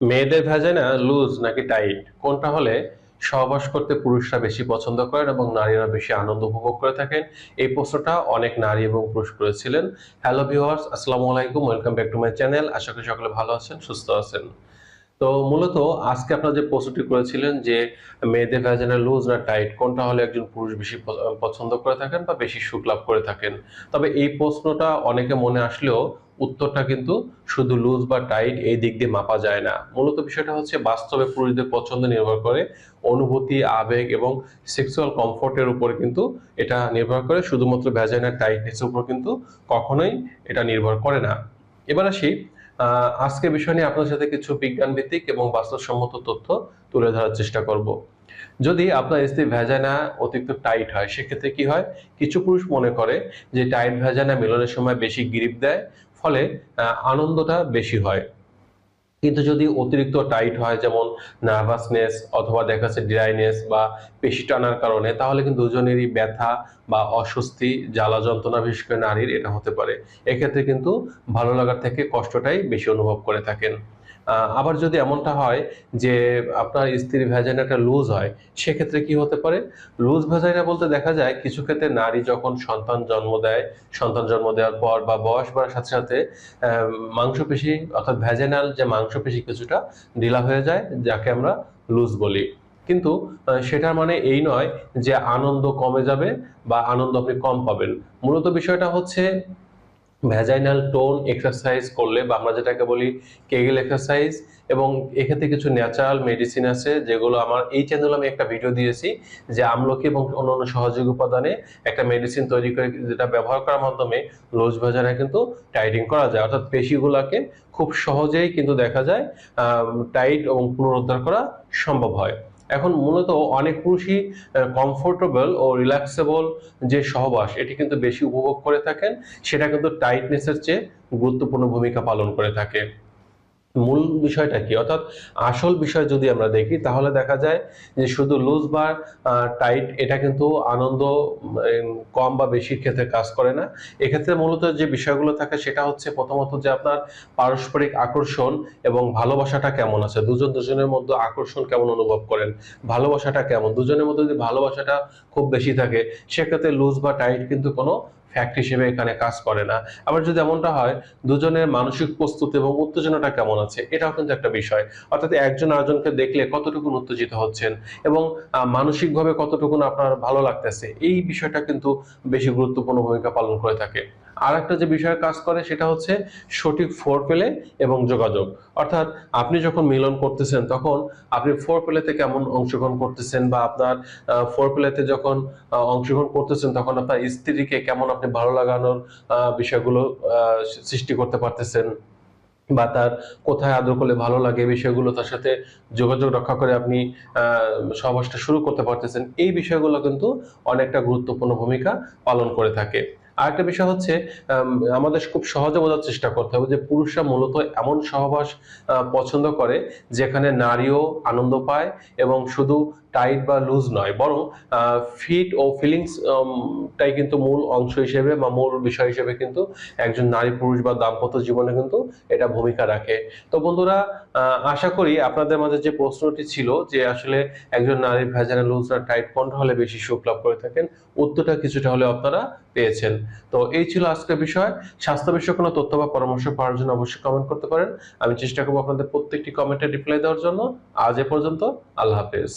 মেয়েদের vagina loose নাকি tight কোনটা হলে সহবাস করতে পুরুষরা বেশি পছন্দ করেন এবং নারীরা বেশি আনন্দ উপভোগ করে থাকেন? এই প্রশ্নটা অনেক নারী এবং পুরুষ করেছিলেন। হ্যালো ভিউয়ার্স আসসালামু আলাইকুম welcome back to my channel আশা করি সকলে ভালো আছেন, সুস্থ আছেন। তো মূলত আজকে আপনারা যে প্রশ্নটি করেছিলেন যে মেয়েদের ভ্যাজানা লুজ না টাইট কোনটা হলে একজন পুরুষ বেশি পছন্দ করে থাকেন বা বেশি সুখ লাভ করে থাকেন? তবে এই প্রশ্নটা অনেকে মনে আসলেও উত্তরটা কিন্তু শুধু লুজ বা টাইট এই দিক দিয়ে মাপা যায় না। মূলত বিষয়টা হচ্ছে বাস্তবে পুরুষদের পছন্দ নির্ভর করে অনুভূতি, আবেগ এবং সেক্সুয়াল কমফোর্টের উপর কিন্তু এটা নির্ভর করে। শুধুমাত্র ভ্যাজাইনার টাইটনেসের উপর কিন্তু কখনোই এটা নির্ভর করে না। এবার আসি আজকে বিষয় নিয়ে আপনার সাথে কিছু বিজ্ঞান ভিত্তিক এবং বাস্তবসম্মত তথ্য তুলে ধরার চেষ্টা করব। যদি আপনার স্ত্রী ভ্যাজানা অতিরিক্ত টাইট হয়, সেক্ষেত্রে কি হয়? কিছু পুরুষ মনে করে যে টাইট ভ্যাজানা মিলনের সময় বেশি গ্রিপ দেয় ফলে আনন্দটা বেশি হয়। কিন্তু যদি অতিরিক্ত টাইট হয়, যেমন নার্ভাসনেস অথবা দেখা যাচ্ছে ড্রাইনেস বা পেশি টানার কারণে, তাহলে কিন্তু দুজনেরই ব্যথা বা অস্বস্তি, জ্বালা যন্ত্রণা, বিশেষ করে নারীর এটা হতে পারে। এক্ষেত্রে কিন্তু ভালো লাগার থেকে কষ্টটাই বেশি অনুভব করে থাকেন। আবার যদি এমনটা হয় যে আপনার স্ত্রীর ভ্যাজাইনাটা লুজ হয়, সেক্ষেত্রে কি হতে পারে? লুজ ভ্যাজাইনা বলতে দেখা যায় কিছু ক্ষেত্রে নারী যখন সন্তান জন্ম দেয়, সন্তান জন্ম দেওয়ার পর বা বয়স বাড়ার সাথে সাথে মাংসপেশি অর্থাৎ ভ্যাজেনাল যে মাংসপেশি কিছুটা ঢিলা হয়ে যায়, যাকে আমরা লুজ বলি। কিন্তু সেটার মানে এই নয় যে আনন্দ কমে যাবে বা আনন্দ আপনি কম পাবেন। মূলত বিষয়টা হচ্ছে ভ্যাজাইনাল টোন এক্সারসাইজ করলে বা আমরা যেটাকে বলি কেগেল এক্সারসাইজ এবং এক্ষেত্রে কিছু ন্যাচারাল মেডিসিন আছে যেগুলো আমার এই চ্যানেলে আমি একটা ভিডিও দিয়েছি যে আমলকি এবং অন্যান্য সহযোগী উপাদানে একটা মেডিসিন তৈরি করে যেটা ব্যবহার করার মাধ্যমে লোজ ভেজানা কিন্তু টাইটিং করা যায়। অর্থাৎ পেশিগুলোকে খুব সহজেই কিন্তু দেখা যায় টাইট এবং পুনরুদ্ধার করা সম্ভব হয়। এখন মূলত অনেক পুরুষই কমফোর্টেবল ও রিল্যাক্সেবল যে সহবাস, এটি কিন্তু বেশি উপভোগ করে থাকেন, সেটা কিন্তু টাইটনেসের চেয়ে গুরুত্বপূর্ণ ভূমিকা পালন করে থাকে। মূল বিষয়টা কি? অর্থাৎ আসল বিষয় যদি আমরা দেখি, তাহলে দেখা যায় যে শুধু লুজ বা টাইট, এটা কিন্তু আনন্দ কম বা বেশির ক্ষেত্রে কাজ করে না। এক্ষেত্রে মূলত যে বিষয়গুলো থাকে, সেটা হচ্ছে প্রথমত যে আপনার পারস্পরিক আকর্ষণ এবং ভালোবাসাটা কেমন আছে। দুজন দুজনের মধ্যে আকর্ষণ কেমন অনুভব করেন? ভালোবাসাটা কেমন? দুজনের মধ্যে যদি ভালোবাসাটা খুব বেশি থাকে, সেক্ষেত্রে লুজ বা টাইট কিন্তু কোনো ফ্যাক্ট হিসেবে এখানে কাজ করে না। আবার যদি এমনটা হয়, দুজনের মানসিক প্রস্তুতি এবং উত্তেজনাটা কেমন আছে, এটাও কিন্তু একটা বিষয়। অর্থাৎ একজন আরেকজনকে দেখলে কতটুকু উত্তেজিত হচ্ছেন এবং মানসিকভাবে কতটুকু আপনার ভালো লাগতেছে, এই বিষয়টা কিন্তু বেশি গুরুত্বপূর্ণ ভূমিকা পালন করে থাকে। আর একটা যে বিষয় কাজ করে সেটা হচ্ছে সঠিক ফোর পেলে এবং যোগাযোগ। অর্থাৎ আপনি যখন মিলন করতেছেন তখন আপনি ফোর পেলেতে কেমন অংশগ্রহণ করতেছেন বা আপনার ফোর পেলেতে যখন অংশগ্রহণ করতেছেন তখন আপনার স্ত্রীকে কেমন আপনি ভালো লাগানোর বিষয়গুলো সৃষ্টি করতে পারতেছেন বা তার কোথায় আদর করলে ভালো লাগে বিষয়গুলো তার সাথে যোগাযোগ রক্ষা করে আপনি সহবাসটা শুরু করতে পারতেছেন। এই বিষয়গুলো কিন্তু অনেকটা গুরুত্বপূর্ণ ভূমিকা পালন করে থাকে। আরেকটা বিষয় হচ্ছে আমাদের খুব সহজে বোঝার চেষ্টা করতে হবে যে পুরুষরা মূলত এমন সহবাস পছন্দ করে যেখানে নারীও আনন্দ পায় এবং শুধু টাইট বা লুজ নয়, বরং ফিট ও ফিলিংস টাই কিন্তু মূল অংশ হিসেবে বা মূল বিষয় হিসেবে কিন্তু একজন নারী পুরুষ বা দাম্পত্য জীবনে কিন্তু এটা ভূমিকা রাখে। তো বন্ধুরা আশা করি আপনাদের মাঝে যে প্রশ্নটি ছিল যে আসলে একজন নারীর ভ্যাজানা লুজ না টাইট কোনটা হলে বেশি সুখ লাভ করে থাকেন, উত্তরটা কিছুটা হলে আপনারা পেয়েছেন। তো এই ছিল আজকের বিষয়। স্বাস্থ্য বিষয়ে কোনো তথ্য বা পরামর্শ পাওয়ার জন্য অবশ্যই কমেন্ট করতে পারেন। আমি চেষ্টা করব আপনাদের প্রত্যেকটি কমেন্টে রিপ্লাই দেওয়ার জন্য। আজ এ পর্যন্ত আল্লাহ হাফেজ।